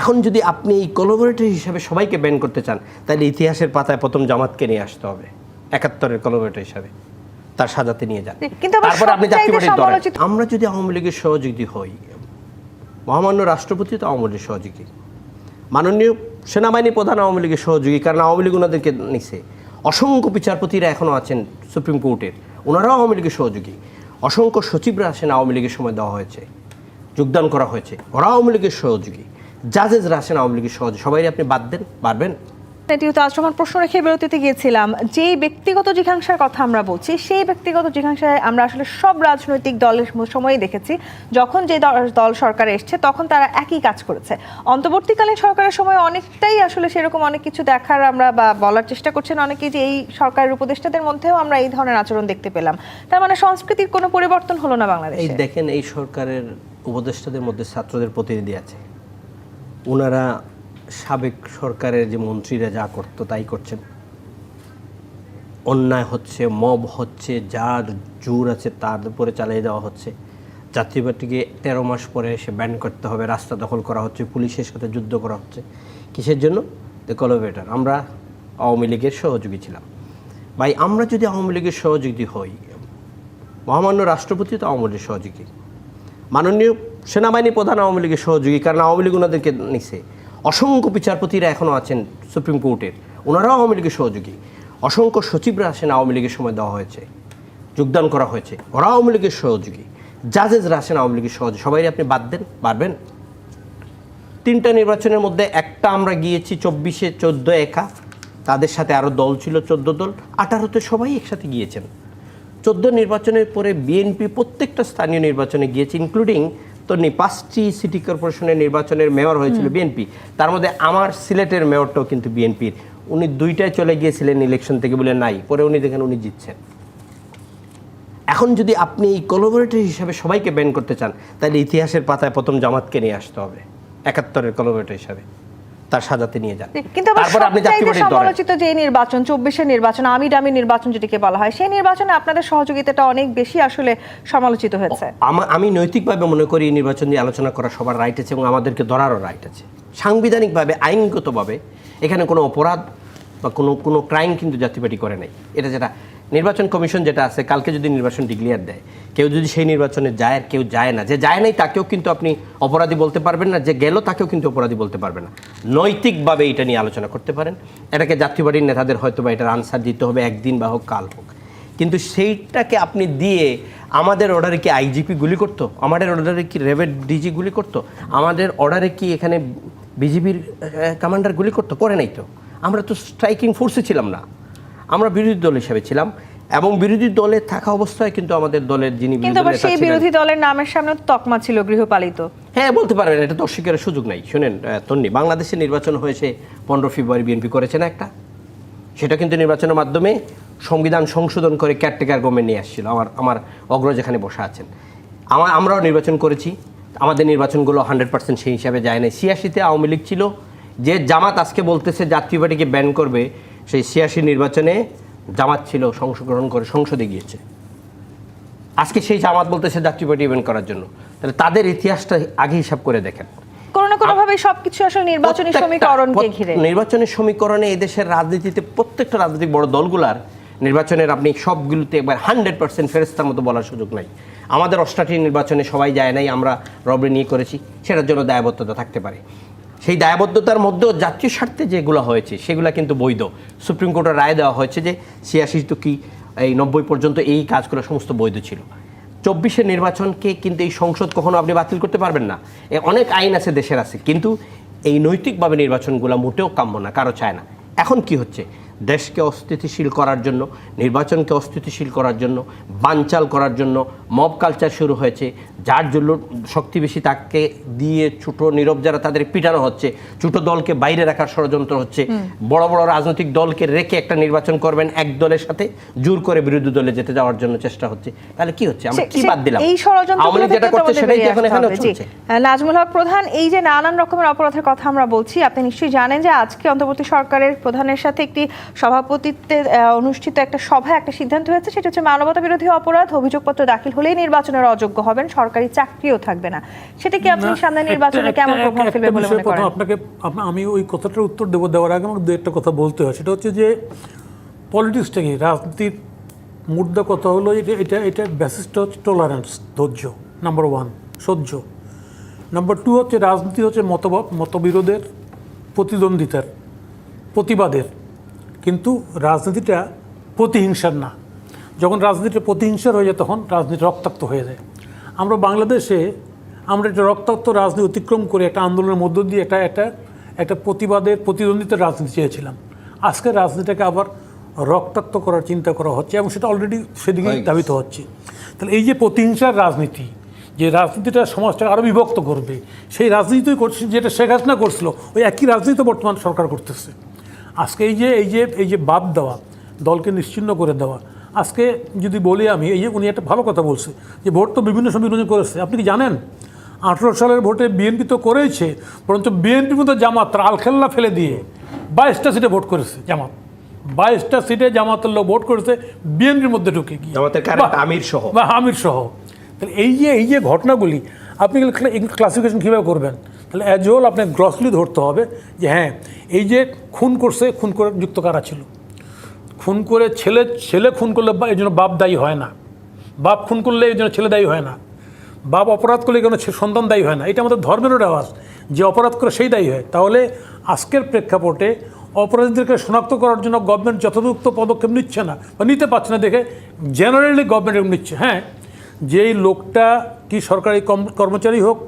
এখন যদি আপনি এই কোলাবোরেটর হিসাবে সবাইকে ব্যান করতে চান তাহলে ইতিহাসের পাতায় প্রথম জামাতকে নিয়ে আসতে হবে একাত্তরের কোলাবোরেটর হিসাবে তার সাজাতে নিয়ে যান। তারপরে আপনি জাতীয়। আমরা যদি আওয়ামী লীগের সহযোগী হই মহামান্য রাষ্ট্রপতি তো আওয়ামী লীগের সহযোগী। মাননীয় সেনাবাহিনী প্রধান আওয়ামী লীগের সহযোগী কারণ আওয়ামী লীগ ওনাদেরকে নিছে। অসংখ্য বিচারপতিরা এখনও আছেন সুপ্রিম কোর্টের ওনারাও আওয়ামী লীগের সহযোগী। অসংখ্য সচিবরা আসেন আওয়ামী লীগের সময় দেওয়া হয়েছে যোগদান করা হয়েছে ওরা আওয়ামী লীগের সহযোগী। জাজেসরা আসেন আওয়ামী লীগের সহযোগী সবাই আপনি বাদ দেন পারবেন? এটিও তো আজ আমার প্রশ্ন রেখে বিরতিতে গিয়েছিলাম। যে ব্যক্তিগত জিজ্ঞাসার কথা আমরা বলছি সেই ব্যক্তিগত জিজ্ঞাসায় আমরা আসলে সব রাজনৈতিক দলের সময় দেখেছি। যখন যে দল- সরকারে এসছে তখন তারা একই কাজ করেছে। অন্তর্বর্তীকালীন সরকারের সময় অনেকটাই আসলে সেরকম অনেক কিছু দেখার আমরা বা বলার চেষ্টা করছেন অনেকেই যে এই সরকারের উপদেষ্টাদের মধ্যেও আমরা এই ধরনের আচরণ দেখতে পেলাম। তার মানে সংস্কৃতির কোনো পরিবর্তন হলো না বাংলাদেশে। দেখেন এই সরকারের উপদেষ্টাদের মধ্যে ছাত্রদের প্রতিনিধি আছে। ওনারা সাবেক সরকারের যে মন্ত্রীরা যা করতো, তাই করছেন। অন্যায় হচ্ছে, মব হচ্ছে, যার জোর আছে তার উপরে চালিয়ে দেওয়া হচ্ছে। পার্টিকে তেরো মাস পরে এসে ব্যান করতে হবে, রাস্তা দখল করা হচ্ছে, পুলিশের সাথে যুদ্ধ করা হচ্ছে। কিসের জন্য? দ্য কলোভেটার আমরা আওয়ামী লীগের সহযোগী ছিলাম। ভাই, আমরা যদি আওয়ামী লীগের সহযোগী হই, মহামান্য রাষ্ট্রপতি তো আওয়ামী লীগের সহযোগী। মাননীয় সেনাবাহিনী প্রধান আওয়ামী লীগের সহযোগী, কারণ আওয়ামী লীগ ওনাদেরকে নিছে। অসংখ্য বিচারপতিরা এখনও আছেন সুপ্রিম কোর্টের ওনারাও আওয়ামী লীগের সহযোগী। অসংখ্য সচিবরা আসেন আওয়ামী লীগের সময় দেওয়া হয়েছে, যোগদান করা হয়েছে। ওরা আওয়ামী লীগের সহযোগী, জাজেসরা আসেন আওয়ামী লীগের সহযোগী। সবাই আপনি বাদ দেন, পারবেন? তিনটা নির্বাচনের মধ্যে একটা আমরা গিয়েছি চব্বিশে চোদ্দ একা। তাদের সাথে আরও দল ছিল চোদ্দ দল। আঠারোতে সবাই একসাথে গিয়েছেন। চোদ্দ নির্বাচনের পরে বিএনপি প্রত্যেকটা স্থানীয় নির্বাচনে গিয়েছে ইনক্লুডিং তো পাঁচটি সিটি কর্পোরেশনের নির্বাচনের মেয়র হয়েছিল বিএনপি তার মধ্যে আমার সিলেটের মেয়রটাও কিন্তু বিএনপির উনি দুইটায় চলে গিয়েছিলেন ইলেকশন থেকে বলে নাই পরে উনি দেখেন উনি জিতছেন। এখন যদি আপনি এই কলোবরেটর হিসাবে সবাইকে ব্যান করতে চান তাহলে ইতিহাসের পাতায় প্রথম জামাতকে নিয়ে আসতে হবে একাত্তরের কলোবরেটর হিসাবে। তার সাজাতে নিয়ে যান। কিন্তু তারপরে আপনি। সমালোচিত যে নির্বাচন চব্বিশের নির্বাচন আমি ডামি নির্বাচন যেটিকে বলা হয় সেই নির্বাচনে আপনাদের সহযোগিতাটা অনেক বেশি আসলে সমালোচিত হয়েছে। আমা- আমি নৈতিকভাবে মনে করি এই নির্বাচন নিয়ে আলোচনা করা সবার রাইট আছে এবং আমাদেরকে ধরারও রাইট আছে। সাংবিধানিকভাবে আইনগতভাবে এখানে কোনো অপরাধ বা কোনো কোনো ক্রাইম কিন্তু জাতীয় পার্টি করে নাই। এটা যেটা নির্বাচন কমিশন যেটা আছে, কালকে যদি নির্বাচন ডিক্লিয়ার দেয়, কেউ যদি সেই নির্বাচনে যায় আর কেউ যায় না, যে যায় নাই তাকেও কিন্তু আপনি অপরাধী বলতে পারবেন না, যে গেল তাকেও কিন্তু অপরাধী বলতে পারবেন না। নৈতিকভাবে এটা নিয়ে আলোচনা করতে পারেন। এটাকে জাতীয় পার্টির নেতাদের হয়তো বা এটার আনসার দিতে হবে, একদিন বা হোক, কাল হোক। কিন্তু সেইটাকে আপনি দিয়ে আমাদের অর্ডারে কি আইজিপি গুলি করতো? আমাদের অর্ডারে কি রেভেড ডিজি গুলি করতো? আমাদের অর্ডারে কি এখানে বিজিবির কমান্ডার গুলি করতো? করে নাই তো। আমরা তো স্ট্রাইকিং ফোর্সে ছিলাম না। আমরা বিরোধী দল হিসেবে ছিলাম এবং বিরোধী দলে থাকা অবস্থায় কিন্তু আমাদের দলের যিনি কিন্তু আবার সেই বিরোধী দলের নামের সামনে তকমা ছিল গৃহপালিত। হ্যাঁ বলতে পারবেন এটা অস্বীকারের সুযোগ নাই। শুনেন তন্নি বাংলাদেশে নির্বাচন হয়েছে পনেরো ফেব্রুয়ারি বিএনপি করেছে না একটা। সেটা কিন্তু নির্বাচনের মাধ্যমে সংবিধান সংশোধন করে ক্যারটেকার গভর্নমেন্ট নিয়ে আসছিল। আমার আমার অগ্রজ এখানে বসে আছেন। আমার আমরাও নির্বাচন করেছি। আমাদের নির্বাচনগুলো হান্ড্রেড পার্সেন্ট সেই হিসাবে যায় না ছিয়াশিতে আওয়ামী লীগ ছিল। যে জামাত আজকে বলতেছে জাতীয় পার্টিকে ব্যান করবে সেই ছিয়াশি নির্বাচনে জামাত ছিল সংশোধন করে সংসদে গিয়েছে। আজকে সেই জামাত বলতেছে জাতীয় পার্টি ব্যান করার জন্য। তাহলে তাদের ইতিহাসটা আগে হিসাব করে দেখেন। কোনো না কোনো ভাবে সবকিছু আসলে নির্বাচনী সমীকরণকে ঘিরে। নির্বাচনের সমীকরণে এদেশের রাজনীতিতে প্রত্যেকটা রাজনৈতিক বড় দলগুলার নির্বাচনের আপনি সবগুলোতে একবার হান্ড্রেড পার্সেন্ট ফেরস্তার মতো বলার সুযোগ নাই। আমাদের অষ্টাটি নির্বাচনে সবাই যায় নাই আমরা রবরে নিয়ে করেছি সেটার জন্য দায়বদ্ধতা থাকতে পারে। সেই দায়বদ্ধতার মধ্যেও জাতীয় স্বার্থে যেগুলো হয়েছে, সেগুলো কিন্তু বৈধ। সুপ্রিম কোর্টের রায় দেওয়া হয়েছে যে ছিয়াশি তো কি, এই নব্বই পর্যন্ত এই কাজগুলো সমস্ত বৈধ ছিল। চব্বিশের নির্বাচনকে কিন্তু এই সংসদ কখনো আপনি বাতিল করতে পারবেন না। অনেক আইন আছে, দেশের আছে, কিন্তু এই নৈতিকভাবে নির্বাচনগুলো মোটেও কাম্য না, কারও চায় না। এখন কি হচ্ছে? দেশকে অস্থিতিশীল করার জন্য, নির্বাচনকে অস্থিতিশীল করার জন্য, বানচাল করার জন্য মব কালচার শুরু হয়েছে যার জন্য শক্তি বেশি তাকে দিয়ে ছোট নীরব যারা তাদের পিটানো হচ্ছে ছোট দলকে বাইরে রাখার ষড়যন্ত্র হচ্ছে। বড় বড় রাজনৈতিক দলকে রেখে একটা নির্বাচন করবেন এক দলের সাথে জোর করে বিরোধী দলে যেতে যাওয়ার জন্য চেষ্টা হচ্ছে। তাহলে কি হচ্ছে? আমরা কি বাদ দিলাম? এই ষড়যন্ত্র যেটা করছে সেটাই এখন এখানেও চলছে। নাজমুল হক প্রধান এই যে নানান রকমের অপরাধের কথা আমরা বলছি আপনি নিশ্চয়ই জানেন যে আজকে অন্তর্বর্তী সরকারের প্রধানের সাথে একটি সভাপতিত্বে অনুষ্ঠিত একটা সভায় একটা সিদ্ধান্ত হয়েছে সেটা হচ্ছে মানবতা বিরোধী অপরাধ অভিযোগপত্র দাখিল হলেই নির্বাচনের অযোগ্য হবেন সরকারি চাকরিও থাকবে না। সেটা কি আপনি সামনে নির্বাচনে কেমন প্রভাব ফেলবে বলে মনে করেন? আপনাকে আমি ওই কথাটার উত্তর দেবো। দেওয়ার আগে আমাকে দু একটা কথা বলতে হয়। সেটা হচ্ছে যে পলিটিক্সটা কি? রাজনীতির মুদ্রা কথা হলো এটা এটা এটা বেসিসটা হচ্ছে টলারেন্স ধৈর্য নাম্বার ওয়ান সহ্য। নাম্বার টু হচ্ছে রাজনীতি হচ্ছে মতবাদ মতবিরোধের প্রতিদ্বন্দ্বিতার প্রতিবাদের। কিন্তু রাজনীতিটা প্রতিহিংসার না। যখন রাজনীতিটা প্রতিহিংসার হয়ে যায় তখন রাজনীতি রক্তাক্ত হয়ে যায়। আমরা বাংলাদেশে আমরা একটা রক্তাক্ত রাজনীতি অতিক্রম করে একটা আন্দোলনের মধ্য দিয়ে একটা একটা একটা প্রতিবাদের প্রতিদ্বন্দ্বিতার রাজনীতি চেয়েছিলাম। আজকের রাজনীতিটাকে আবার রক্তাক্ত করার চিন্তা করা হচ্ছে এবং সেটা অলরেডি সেদিকে ধাবিত হচ্ছে। তাহলে এই যে প্রতিহিংসার রাজনীতি যে রাজনীতিটা সমাজটাকে আরও বিভক্ত করবে সেই রাজনীতি করছে যেটা শেখ হাসিনা করছিল ওই একই রাজনীতি বর্তমান সরকার করতেছে। আজকে এই যে এই যে এই যে বাদ দেওয়া দলকে নিশ্চিন্ন করে দেওয়া আজকে যদি বলি আমি এই যে উনি একটা ভালো কথা বলছে যে ভোট তো বিভিন্ন সময় বিরোধী করেছে। আপনি কি জানেন? আঠেরো সালের ভোটে বিএনপি তো করেছে বরঞ্চ বিএনপির মতো জামাত আলখেল্লা ফেলে দিয়ে বাইশটা সিটে ভোট করেছে জামাত। বাইশটা সিটে জামাতের লোক ভোট করেছে বিএনপির মধ্যে ঢুকে গিয়ে। আমির সহ। বা আমির সহ। তাহলে এই যে এই যে ঘটনাগুলি আপনি ক্লাসিফিকেশন কীভাবে করবেন? তাহলে অ্যাজ হোল আপনাকে গ্রসলি ধরতে হবে যে হ্যাঁ এই যে খুন করছে খুন করে যুক্ত কারা ছিল? খুন করে ছেলে ছেলে খুন করলে এই জন্য বাপ দায়ী হয় না। বাপ খুন করলে এই জন্য ছেলে দায়ী হয় না। বাপ অপরাধ করলে কেন সন্তান দায়ী হয় না। এটা আমাদের ধর্মেরও রেওয়াজ। যে অপরাধ করে সেই দায়ী হয়। তাহলে আজকের প্রেক্ষাপটে অপরাধীদেরকে শনাক্ত করার জন্য গভর্নমেন্ট যথাযুক্ত পদক্ষেপ নিচ্ছে না বা নিতে পারছে না। দেখে জেনারেলি গভর্নমেন্ট এরকম নিচ্ছে। হ্যাঁ যেই লোকটা কি সরকারি কর্মচারী হোক,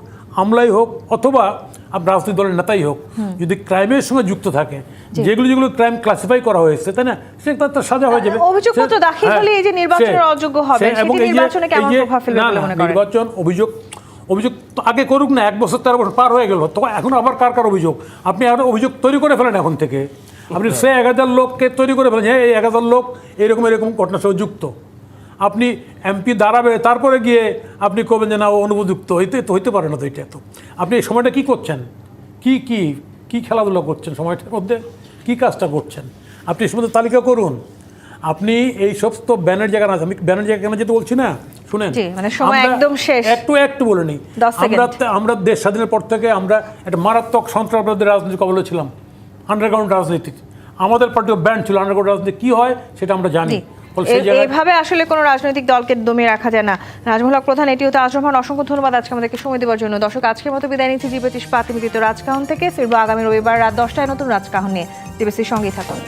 আমলাই হোক, অথবা আপ- রাজনৈতিক দলের নেতাই হোক যদি ক্রাইমের সঙ্গে যুক্ত থাকে যেগুলো যেগুলো ক্রাইম ক্লাসিফাই করা হয়েছে তাই না? সে তার সাজা হয়ে যাবে। অভিযোগপত্র দাখিল হ্যাঁ, হলে এই যে নির্বাচনের অযোগ্য হবে, সেটি নির্বাচনে কেমন প্রভাব ফেলবে বলে মনে করেন? নির্বাচন অভিযোগ অভিযোগ তো আগে করুক না এক বছর তেরো বছর পার হয়ে গেল। তখন এখন আবার কার কার অভিযোগ? আপনি আরও অভিযোগ তৈরি করে ফেলেন এখন থেকে। আপনি সে এক হাজার লোককে তৈরি করে ফেলেন হ্যাঁ এই এক হাজার লোক এরকম এরকম ঘটনার সঙ্গে যুক্ত। আপনি এমপি দাঁড়াবে তারপরে গিয়ে আপনি কবেন যে না ও অনুপযুক্ত হইতে তো হইতে পারে না তো এটা তো। আপনি এই সময়টা কি করছেন? কি কি কি খেলাধুলা করছেন সময়টার মধ্যে? কি কাজটা করছেন? আপনি এই তালিকা করুন। আপনি এই সব তো ব্যানের জায়গা না আমি ব্যানার জায়গা কেন যেতে বলছি না? শুনেন মানে। একটু একটু বলে নিই। আমরা আমরা দেশ স্বাধীনের পর থেকে আমরা একটা মারাত্মক সন্ত্রাসবাদের রাজনীতি কবলে ছিলাম। আন্ডারগ্রাউন্ড রাজনীতি। আমাদের পার্টিও ব্যান্ড ছিল। আন্ডারগ্রাউন্ড রাজনীতি কি হয় সেটা আমরা জানি। জি। ফলে সেই এ- জায়গায় এভাবে আসলে কোনো রাজনৈতিক দলকে দমিয়ে রাখা যায় না। রাজমহল প্রধান এটিও তো আজমহান অসংখ্য ধন্যবাদ আজকে আমাদেরকে সময় দেওয়ার জন্য। দর্শক আজকের মতো বিদায় নিচ্ছি। জীবতীশ পাতিমিদিত রাজকাহন থেকে ফিরবো আগামী রবিবার রাত দশটায় নতুন রাজকাহন নিয়ে। জিবিসির সঙ্গেই থাকুন।